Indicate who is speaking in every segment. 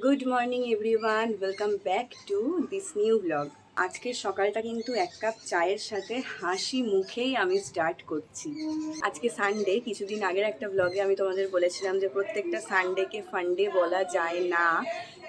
Speaker 1: Good morning everyone welcome back to this new blog আজকের সকালটা কিন্তু এক কাপ চায়ের সাথে হাসি মুখেই আমি স্টার্ট করছি। আজকে সানডে কিছুদিন আগের একটা ব্লগে আমি তোমাদের বলেছিলাম যে প্রত্যেকটা সানডেকে ফান্ডে বলা যায় না।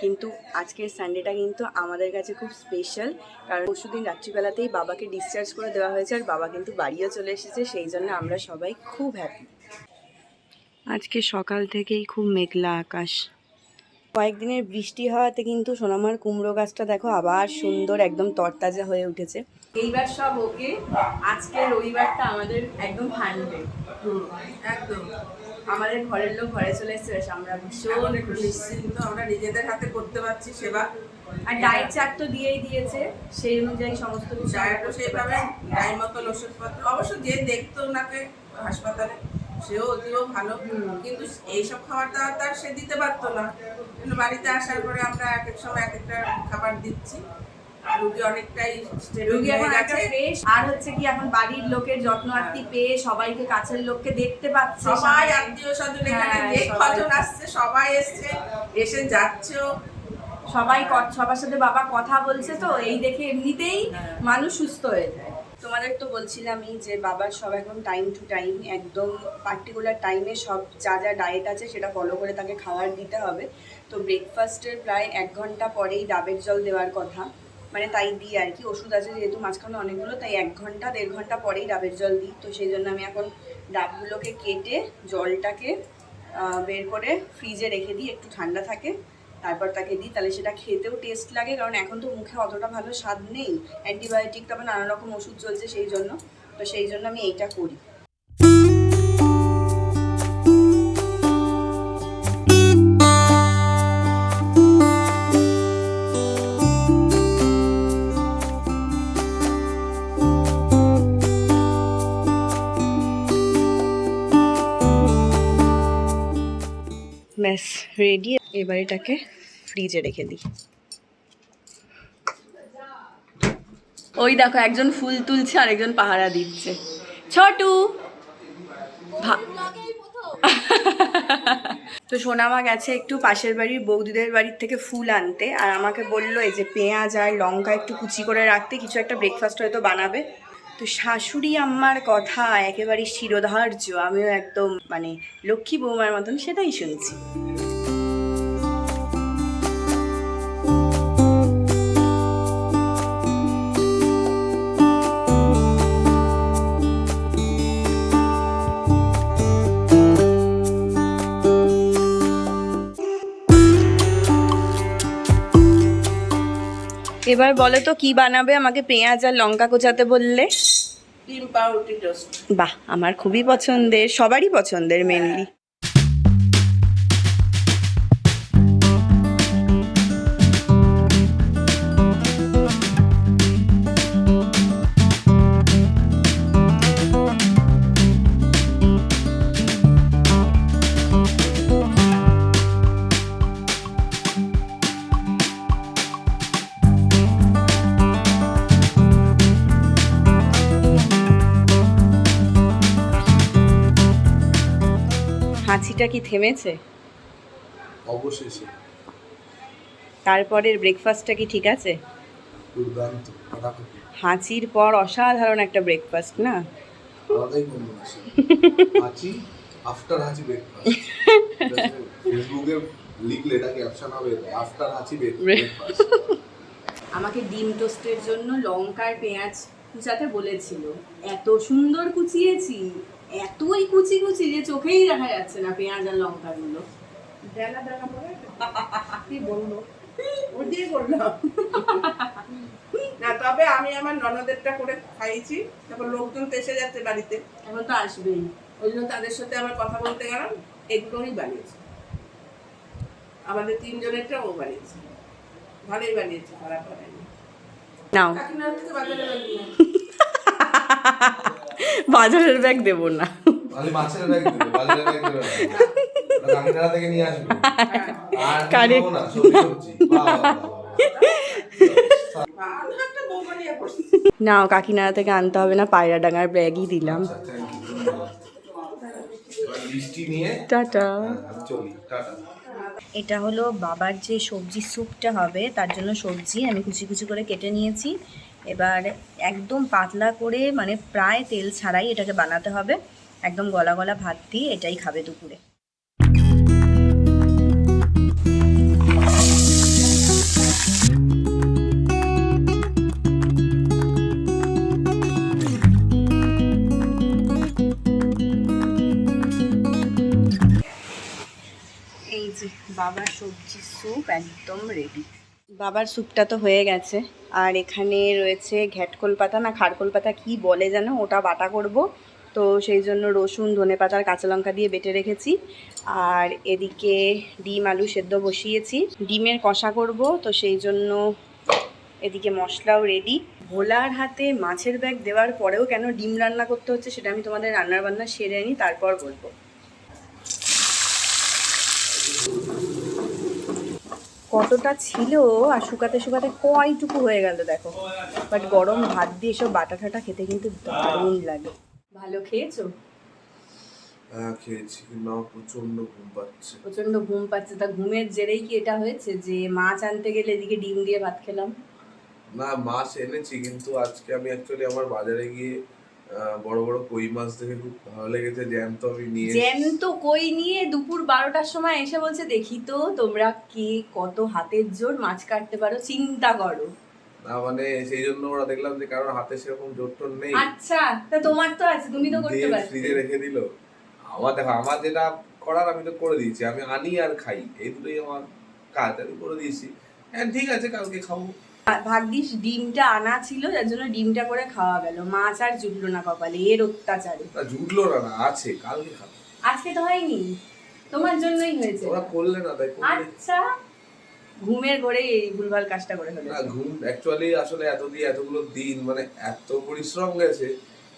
Speaker 1: কিন্তু আজকের সানডেটা কিন্তু আমাদের কাছে খুব স্পেশাল কারণ পরশুদিন রাত্রিবেলাতেই বাবাকে ডিসচার্জ করে দেওয়া হয়েছে আর বাবা কিন্তু বাড়িও চলে এসেছে, সেই জন্য আমরা সবাই খুব হ্যাপি আজকে সকাল থেকেই খুব মেঘলা আকাশ। কয়েকদিনের বৃষ্টি হওয়াতে কিন্তু সোনামার কুমড়ো গাছটা দেখো আবার সুন্দর একদম তরতাজা হয়ে উঠেছে। এইবার সব ওকে। আজকে রবিবারটা আমাদের একদম হান্ডে
Speaker 2: একদম।
Speaker 1: আমাদের ঘরের লোক ঘরে চলে এসেছে আমরা ভীষণ।
Speaker 2: নিশ্চিন্ত আমরা নিজেদের হাতে করতে পারছি সেবা।
Speaker 1: আর ডায়েট চার্ট তো দিয়েই দিয়েছে সেই অনুযায়ী সমস্ত কিছু
Speaker 2: ডায়েটও
Speaker 1: পারছি।
Speaker 2: টাইম মতো ওষুধপত্র অবশ্য যে দেখতো ওনাকে হাসপাতালে সেও অতীব ভালো। কিন্তু এইসব খাবার দাবার তার সে দিতে পারতো না। কিন্তু বাড়িতে আসার পরে আমরা এক এক সময় এক একটা খাবার দিচ্ছি। রুগী অনেকটাই stable
Speaker 1: এখন একটা ফ্রেশ আর হচ্ছে কি এখন বাড়ির লোকের যত্ন আত্মি পেয়ে সবাইকে কাছের লোককে দেখতে পাচ্ছে।
Speaker 2: সবাই আত্মীয় স্বজন এখানে
Speaker 1: হ্যাঁ,
Speaker 2: যে কজন আসছে সবাই এসছে এসে যাচ্ছেও।
Speaker 1: সবাই সবার সাথে বাবা কথা বলছে তো এই দেখে এমনিতেই
Speaker 2: হ্যাঁ।
Speaker 1: মানুষ সুস্থ হয়ে যায়। তোমাদের তো বলছিলামই যে বাবার সব এখন টাইম টু টাইম একদম পার্টিকুলার টাইমে সব যা যা ডায়েট আছে সেটা ফলো করে তাকে খাবার দিতে হবে। তো ব্রেকফাস্টের প্রায় এক ঘণ্টা পরেই ডাবের জল দেওয়ার কথা। মানে তাই দিই আর কি, ওষুধ আছে যেহেতু মাঝখানে অনেকগুলো, তাই এক ঘণ্টা, দেড় ঘণ্টা পরেই ডাবের জল দিই। তো সেই জন্য আমি এখন ডাবগুলোকে কেটে জলটাকে বের করে ফ্রিজে রেখে দিই, একটু ঠান্ডা থাকে। তারপর তাকে দিই, তাহলে সেটা খেতেও টেস্ট লাগে, কারণ এখন তো মুখে অতটা ভালো স্বাদ নেই। অ্যান্টিবায়োটিক তারপর নানা রকম ওষুধ চলছে সেই জন্য। তো সেই জন্য আমি এইটা করি। ব্যাস রেডি এবার এটাকে ফ্রিজে রেখে দিই। ওই দেখো, একজন ফুল তুলছে আর একজন পাহারা দিচ্ছে। ছটু! তো সোনামা গেছে একটু পাশের বাড়ির বৌদিদের বাড়ির থেকে ফুল আনতে, আর আমাকে বলল, এই যে পেঁয়াজ আর লঙ্কা একটু কুচি করে রাখতে, কিছু একটা ব্রেকফাস্ট হয়তো বানাবে। তো শাশুড়ি আম্মার কথা একেবারে শিরোধার্য। আমিও একদম মানে লক্ষ্মী বৌমার মতন সেটাই শুনছি। এবার বলো তো, কি বানাবে আমাকে পেঁয়াজ আর লঙ্কা কোচাতে বললে?
Speaker 2: টোস্ট।
Speaker 1: বাহ আমার খুবই পছন্দের সবারই পছন্দের মেনলি হাঁচিটা কি থেমেছে?
Speaker 3: অবশেষে।
Speaker 1: তারপরের ব্রেকফাস্টটা কি ঠিক আছে?
Speaker 3: দুর্দান্ত ফাটাফাটি
Speaker 1: হাঁচির পর অসাধারণ একটা ব্রেকফাস্ট না?
Speaker 3: আলাদাই কম্বিনেশন হাঁচি আফটার হাঁচি ব্রেকফাস্ট ফেসবুকে লিখলে এটা ক্যাপশন হবে আফটার হাঁচি ব্রেকফাস্ট
Speaker 1: আমাকে ডিম টোস্টের জন্য লঙ্কা আর পেঁয়াজ কুচাতে বলেছিল। এত সুন্দর কুচিয়েছি। এতই কুচি কুচি যে চোখেই দেখা যাচ্ছে না পেঁয়াজ আর লঙ্কাগুলো।
Speaker 2: ডানা ডানা পরে কি বলব ওর দিয়ে করলাম না তবে আমি আমার ননদেরটা করে খাইয়েছি। তারপর লোকজন তো এসে যাচ্ছে বাড়িতে।
Speaker 1: এখন তো আসবেই।
Speaker 2: ওই জন্য তাদের সাথে আমার কথা বলতে গেলাম এগুলোই বানিয়েছে। আমাদের তিনজনেরটা ও বানিয়েছে। ভালোই বানিয়েছে খারাপ বানায়নি
Speaker 1: নাও।
Speaker 2: কাকিনাড়া থেকে বাজারে বানিয়ে
Speaker 1: বাজারের ব্যাগ দেবো না।
Speaker 3: মাছের ব্যাগ বাজারের ব্যাগ দেবে না। থেকে নিয়ে আসবে. না
Speaker 1: কাকিনাড়া থেকে আনতে হবে না পায়রা ডাঙার ব্যাগই দিলাম।
Speaker 3: আচ্ছা হ্যাঁ, টাটা।
Speaker 1: এটা হলো বাবার যে সবজি স্যুপটা হবে তার জন্য সবজি আমি কুচি কুচি করে কেটে নিয়েছি। এবার একদম পাতলা করে মানে প্রায় তেল ছাড়াই এটাকে বানাতে হবে। একদম গলা গলা ভাত দিয়ে এটাই খাবে দুপুরে। বাবার সবজি স্যুপ একদম রেডি বাবার স্যুপটা তো হয়ে গেছে। আর এখানে রয়েছে ঘ্যাটকোল পাতা। না, খারকোল পাতা কি বলে যেন, ওটা বাটা করব। তো সেই জন্য রসুন, ধনে পাতা আর কাঁচা লঙ্কা দিয়ে বেটে রেখেছি। আর এদিকে ডিম, আলু সেদ্ধ বসিয়েছি। ডিমের কষা করব, তো সেই জন্য এদিকে মশলাও রেডি ভোলার হাতে মাছের ব্যাগ দেওয়ার পরেও কেন ডিম রান্না করতে হচ্ছে সেটা আমি তোমাদের রান্নার বান্না সেরে নিই তারপর বলব। কতটা ছিল আর শুকাতে শুকাতে কয়টুকু হয়ে গেল দেখো। বাট গরম ভাত দিয়ে সব বাটা ঠাটা খেতে কিন্তু দারুণ লাগে। ভালো খেয়েছো?
Speaker 3: হ্যাঁ খেয়েছি কিন্তু আমার প্রচণ্ড ঘুম পাচ্ছে।
Speaker 1: প্রচণ্ড ঘুম পাচ্ছে। তা ঘুমের জেরেই কি এটা হয়েছে যে মাছ আনতে গেলে এদিকে ডিম দিয়ে ভাত খেলাম?
Speaker 3: না মাছ এনেছি কিন্তু আজকে আমি অ্যাকচুয়ালি আমার বাজারে গিয়ে বড় বড় কই মাছ দেখে খুব ভালো লেগেছে জ্যান্ত আমি নিয়ে।
Speaker 1: জ্যান্ত কই নিয়ে দুপুর বারোটার সময় এসে বলছে দেখি তো তোমরা কে কত হাতের জোর মাছ কাটতে পারো চিন্তা করো।
Speaker 3: না মানে সেই জন্য ওরা দেখলাম যে কারোর হাতে সেরকম জোর টোর নেই।
Speaker 1: আচ্ছা তা তোমার তো আছে তুমি তো করতে পারছ
Speaker 3: ফ্রিজে রেখে দিল। আমার দেখো আমার যেটা করার আমি তো করে দিয়েছি আমি আনি আর খাই এই দুটোই আমার কাজ আমি করে দিয়েছি। হ্যাঁ ঠিক আছে কালকে খাব।
Speaker 1: ভাগ্যিস ডিমটা আনা ছিল যার জন্য ডিমটা করে খাওয়া গেল। মাছ আর জুটলো না কপালে এর অত্যাচারে।
Speaker 3: জুটলো না আছে কালকে খাব।
Speaker 1: আজকে তো হয়নি। তোমার জন্যই হয়েছে।
Speaker 3: ওরা করলে না তাই
Speaker 1: আচ্ছা। ঘুমের ঘরে এই ভুলভাল কাজটা করে
Speaker 3: ফেলে
Speaker 1: না
Speaker 3: ঘুম অ্যাকচুয়ালি আসলে এত এতদিন এতগুলো দিন মানে এত পরিশ্রম গেছে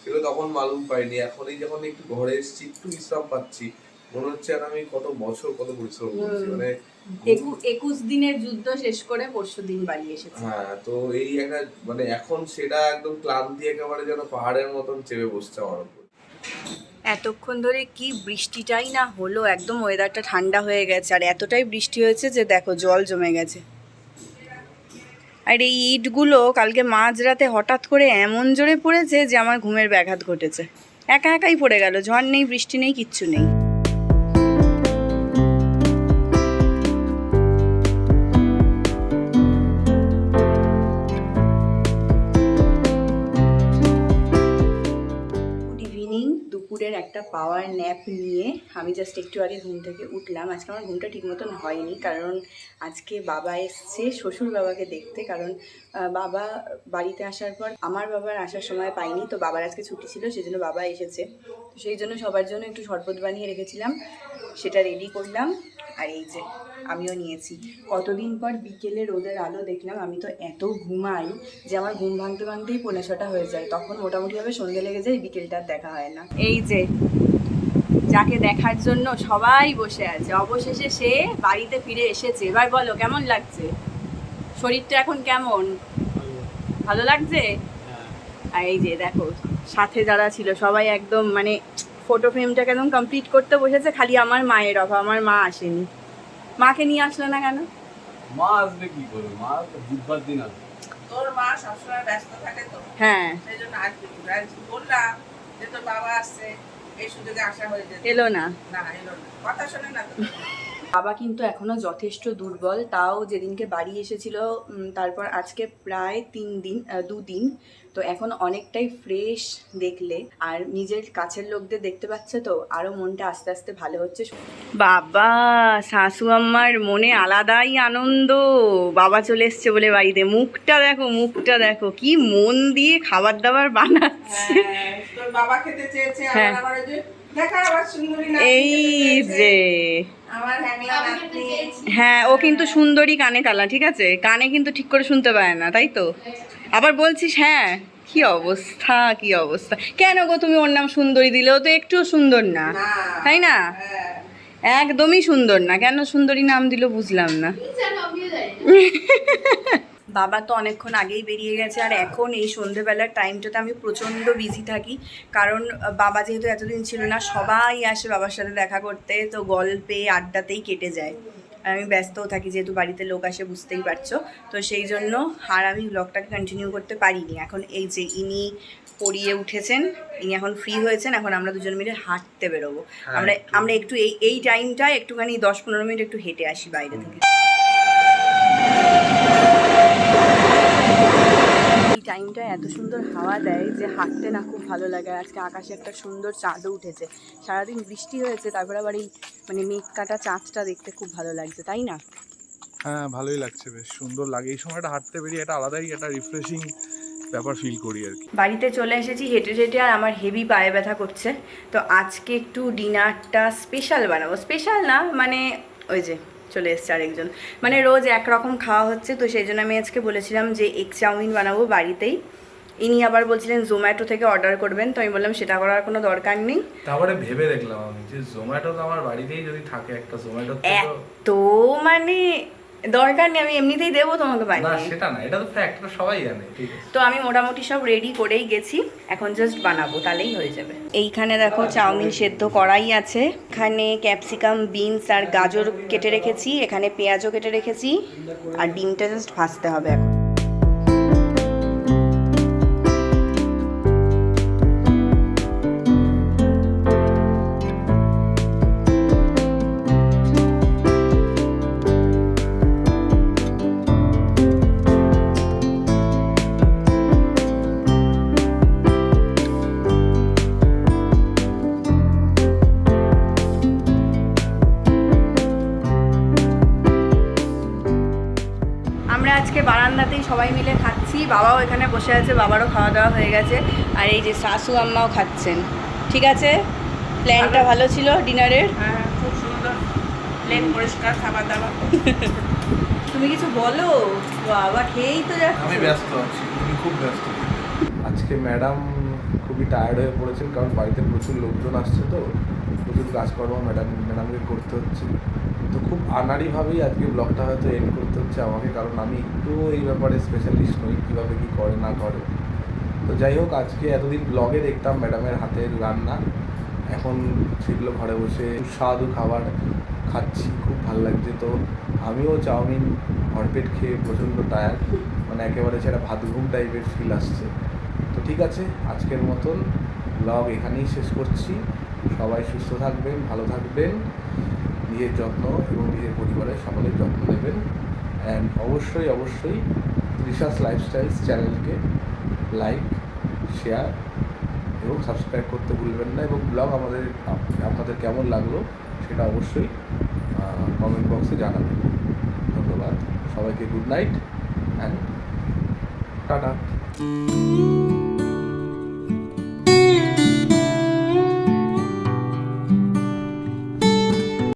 Speaker 3: সেগুলো তখন মালুম পাইনি। এখন এই যখন একটু ঘরে এসেছি একটু বিশ্রাম পাচ্ছি মনে হচ্ছে আর আমি কত বছর কত পরিশ্রম করছি। মানে
Speaker 1: একুশ দিনের যুদ্ধ শেষ করে পরশু দিন বাড়ি এসেছে।
Speaker 3: হ্যাঁ তো এই একটা মানে এখন সেটা একদম ক্লান্তি একেবারে যেন পাহাড়ের মতন চেপে বসছে আমার উপর।
Speaker 1: এতক্ষণ ধরে কি বৃষ্টিটাই না হলো একদম ওয়েদারটা ঠান্ডা হয়ে গেছে আর এতটাই বৃষ্টি হয়েছে যে দেখো জল জমে গেছে। আর এই ইটগুলো কালকে মাঝরাতে হঠাৎ করে এমন জোরে পড়েছে যে আমার ঘুমের ব্যাঘাত ঘটেছে। একা একাই পড়ে গেল ঝড় নেই বৃষ্টি নেই কিচ্ছু নেই। দুপুরের একটা পাওয়ার ন্যাপ নিয়ে আমি জাস্ট একটু আগে ঘুম থেকে উঠলাম। আজকে আমার ঘুমটা ঠিক মতন হয়নি কারণ আজকে বাবা এসছে শ্বশুর বাবাকে দেখতে কারণ বাবা বাড়িতে আসার পর আমার বাবার আসার সময় পাইনি তো বাবার আজকে ছুটি ছিল সেই জন্য বাবা এসেছে। সেই জন্য সবার জন্য একটু শরবত বানিয়ে রেখেছিলাম, সেটা রেডি করলাম। আর এই যে আমিও নিয়েছি। কতদিন পর বিকেলে রোদের আলো দেখলাম আমি তো এত ঘুমাই যে আমার ঘুম ভাঙতে ভাঙতেই পৌনে ছটা হয়ে যায়। তখন মোটামুটিভাবে সন্ধে লেগে যায় বিকেলটা দেখা হয় না। এই যে যাকে দেখার জন্য সবাই বসে আছে। অবশেষে সে বাড়িতে ফিরে এসেছে। এবার বলো কেমন লাগছে? শরীরটা এখন কেমন? ভালো লাগছে? আর এই যে দেখো সাথে যারা ছিল সবাই একদম মানে ফটো ফ্রেমটাকে একদম কমপ্লিট করতে বসেছে খালি আমার মায়ের অভাব আমার মা আসেনি। মাকে নিয়ে আসলো না কেন?
Speaker 4: মা আসবে কি করে? মা তো বুধবার দিন আসবে।
Speaker 2: তোর মা সবসময় ব্যস্ত থাকে তো।
Speaker 1: হ্যাঁ।
Speaker 2: সেই জন্য আসবে বললাম যে তোর বাবা আসছে এই সুযোগে আসা হয়ে যেত।
Speaker 1: এলো না।
Speaker 2: না এলো না। কথা শোনে না তো।
Speaker 1: বাবা কিন্তু এখনও যথেষ্ট দুর্বল। তাও যেদিনকে বাড়ি এসেছিল তারপর আজকে প্রায় তিন দিন দুদিন। তো এখন অনেকটাই ফ্রেশ দেখলে। আর নিজের কাছের লোকদের দেখতে পাচ্ছে তো আরও মনটা আস্তে আস্তে ভালো হচ্ছে। বাবা শাশু আম্মার মনে আলাদাই আনন্দ। বাবা চলে এসছে বলে বাড়িতে। মুখটা দেখো মুখটা দেখো কি মন দিয়ে খাবার দাবার বানাচ্ছে।
Speaker 2: হ্যাঁ, তোর বাবা খেতে চেয়েছে
Speaker 1: হ্যাঁ।
Speaker 2: আমার যে
Speaker 1: এই
Speaker 2: খেতে
Speaker 1: যে।
Speaker 2: আমার হ্যাংলা নাতনি
Speaker 1: হ্যাঁ ও কিন্তু সুন্দরী কানে কালা ঠিক আছে? কানে কিন্তু ঠিক করে শুনতে পায় না তাই তো? আবার বলছিস হ্যাঁ কি অবস্থা কি অবস্থা? কেন গো তুমি ওর নাম সুন্দরী দিলে? ও তো একটুও সুন্দর না
Speaker 2: না
Speaker 1: তাই না?
Speaker 2: হ্যাঁ।
Speaker 1: একদমই সুন্দর না কেন সুন্দরী নাম দিল বুঝলাম না। বাবা তো অনেকক্ষণ আগেই বেরিয়ে গেছে আর এখন এই সন্ধেবেলার টাইমটাতে আমি প্রচণ্ড বিজি থাকি। কারণ বাবা যেহেতু এতদিন ছিল না সবাই আসে বাবার সাথে দেখা করতে তো গল্পে আড্ডাতেই কেটে যায়। আর আমি ব্যস্তও থাকি যেহেতু বাড়িতে লোক আসে বুঝতেই পারছ। তো সেই জন্য আর আমি ব্লগটাকে কন্টিনিউ করতে পারিনি। এখন এই যে ইনি পড়িয়ে উঠেছেন ইনি এখন ফ্রি হয়েছেন এখন আমরা দুজন মিলে হাঁটতে বেরোবো। আমরা আমরা একটু এই এই টাইমটা একটুখানি দশ পনেরো মিনিট একটু হেঁটে আসি বাইরে থেকে। টাইমটা এত সুন্দর হাওয়া দেয় যে হাঁটতে না খুব ভালো লাগে। আর আজকে আকাশে একটা সুন্দর চাঁদও উঠেছে। সারাদিন বৃষ্টি হয়েছে তারপর আবার এই মানে মেঘ কাটা চাঁদটা দেখতে খুব ভালো লাগছে তাই না?
Speaker 3: হ্যাঁ ভালোই লাগছে বেশ সুন্দর লাগে। এই সময়টা হাঁটতে বেরিয়ে একটা আলাদাই একটা রিফ্রেশিং ব্যাপার ফিল করি আর কি।
Speaker 1: বাড়িতে চলে এসেছি হেঁটে হেঁটে আর আমার হেভি পায়ে ব্যথা করছে। তো আজকে একটু ডিনারটা স্পেশাল বানাবো। স্পেশাল না মানে ওই যে চলে এসছে আরেকজন। মানে রোজ একরকম খাওয়া হচ্ছে তো সেই জন্য আমি আজকে বলেছিলাম যে এগ চাউমিন বানাবো বাড়িতেই। ইনি আবার বলছিলেন জোম্যাটো থেকে অর্ডার করবেন তো আমি বললাম সেটা করার কোনো দরকার নেই।
Speaker 3: তারপরে ভেবে দেখলাম আমি যে জোম্যাটো তো আমার বাড়িতেই যদি থাকে একটা জোম্যাটো
Speaker 1: এত মানে দরকার নেই আমি এমনিতেই দেবো তোমাকে
Speaker 3: না
Speaker 1: বানিয়ে
Speaker 3: সেটা না এটা তো ফ্যাক্ট তো সবাই জানে ঠিক আছে।
Speaker 1: তো আমি মোটামুটি সব রেডি করেই গেছি এখন জাস্ট বানাবো তাহলেই হয়ে যাবে। এইখানে দেখো চাউমিন সেদ্ধ করাই আছে এখানে ক্যাপসিকাম বিনস আর গাজর কেটে রেখেছি এখানে পেঁয়াজও কেটে রেখেছি আর ডিমটা জাস্ট ভাজতে হবে এখন। সবাই মিলে খাচ্ছি বাবাও এখানে বসে আছে বাবারও খাওয়া দাওয়া হয়ে গেছে। আর এই যে শাশু আম্মাও খাচ্ছেন। ঠিক আছে? প্ল্যানটা ভালো ছিল ডিনারের?
Speaker 2: হ্যাঁ খুব সুন্দর। প্লেন পরিষ্কার খাবার দাবার
Speaker 1: তুমি কিছু বলো? বাবা খেয়েই তো
Speaker 3: আমি ব্যস্ত আছি তুমি খুব ব্যস্ত। আজকে ম্যাডাম খুবই টায়ার্ড হয়ে পড়েছেন কারণ বাড়িতে প্রচুর লোকজন আসছে তো। প্রচুর কাজকর্ম ম্যাডাম ম্যাডামকে করতে হচ্ছে। তো খুব আনাড়িভাবেই আজকে ব্লগটা হয়তো এন্ড করতে হচ্ছে আমাকে, কারণ আমি একটু এই ব্যাপারে স্পেশালিস্ট নই, কীভাবে কী করে না করে। তো যাই হোক, আজকে এতদিন ব্লগে দেখতাম ম্যাডামের হাতের রান্না। এখন সেগুলো ঘরে বসে সুস্বাদু খাবার খাচ্ছি, খুব ভালো লাগছে। তো আমিও চাউমিন ভরপেট খেয়ে প্রচণ্ড টায়ার মানে একেবারে সেটা ভাত ঘুম টাইপের ফিল আসছে। তো ঠিক আছে, আজকের মতন ব্লগ এখানেই শেষ করছি। সবাই সুস্থ থাকবেন, ভালো থাকবেন। নিজের যত্ন এবং নিজের পরিবারের সকলের যত্ন নেবেন। অ্যান্ড অবশ্যই অবশ্যই রিসার্চ লাইফস্টাইলস চ্যানেলকে লাইক শেয়ার এবং সাবস্ক্রাইব করতে ভুলবেন না এবং ব্লগ আমাদের, আপনাদের কেমন লাগল সেটা অবশ্যই কমেন্ট বক্সে জানাবেন। ধন্যবাদ। সবাইকে গুড নাইট অ্যান্ড টাটা।